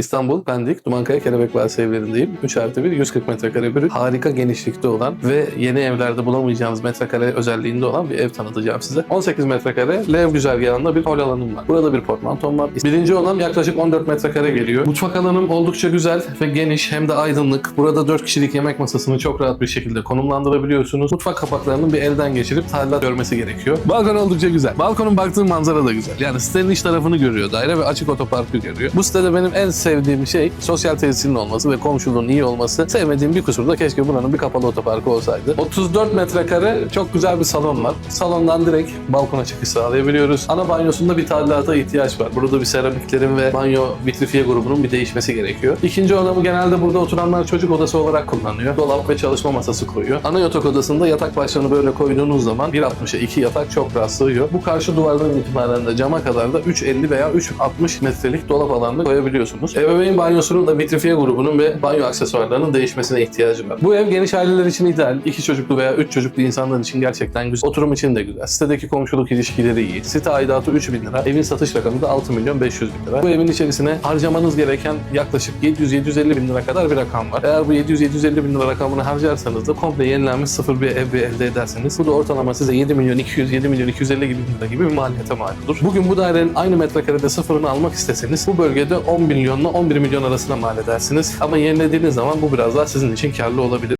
İstanbul, Pendik, Dumankaya, Kelebek Vadisi evlerindeyim. 3 artı 1, 140 metrekare bir harika genişlikte olan ve yeni evlerde bulamayacağınız metrekare özelliğinde olan bir ev tanıtacağım size. 18 metrekare L güzergahında bir hol alanım var. Burada bir portmantom var. Birinci olan yaklaşık 14 metrekare geliyor. Mutfak alanım oldukça güzel ve geniş hem de aydınlık. Burada 4 kişilik yemek masasını çok rahat bir şekilde konumlandırabiliyorsunuz. Mutfak kapaklarının bir elden geçirip tadilat görmesi gerekiyor. Balkon oldukça güzel. Balkonun baktığı manzara da güzel. Yani sitenin iç tarafını görüyor daire ve açık otoparkı görüyor. Bu sitede benim en sevdiğim şey sosyal tesisinin olması ve komşuluğun iyi olması. Sevmediğim bir kusur da keşke buranın bir kapalı otoparkı olsaydı. 34 metrekare çok güzel bir salon var. Salondan direkt balkona çıkış sağlayabiliyoruz. Ana banyosunda bir tadilata ihtiyaç var. Burada bir seramiklerin ve banyo vitrifiye grubunun bir değişmesi gerekiyor. İkinci odamı genelde burada oturanlar çocuk odası olarak kullanıyor. Dolap ve çalışma masası koyuyor. Ana yatak odasında yatak başlarını böyle koyduğunuz zaman 1.60'a 2 yatak çok rahat sığıyor. Bu karşı duvardan itibaren de cama kadar da 3.50 veya 3.60 metrelik dolap alanını koyabiliyorsunuz. Ebeveyn banyosunun da vitrifiye grubunun ve banyo aksesuarlarının değişmesine ihtiyacı var. Bu ev geniş aileler için ideal. 2 çocuklu veya 3 çocuklu insanlar için gerçekten güzel. Oturum için de güzel. Sitedeki komşuluk ilişkileri iyi. Site aidatı 3 bin lira. Evin satış rakamı da 6 milyon 500 bin lira. Bu evin içerisine harcamanız gereken yaklaşık 700-750 bin lira kadar bir rakam var. Eğer bu 700-750 bin lira rakamını harcarsanız da komple yenilenmiş sıfır bir ev elde ederseniz bu da ortalama size 7 milyon 200, 7 milyon 250 gibi bin lira gibi bir maliyete mal olur. Bugün bu dairenin aynı metrekarede sıfırını almak isteseniz bu bölgede 10 milyonla 11 milyon arasında mal edersiniz. Ama yenilediğiniz zaman bu biraz daha sizin için karlı olabilir.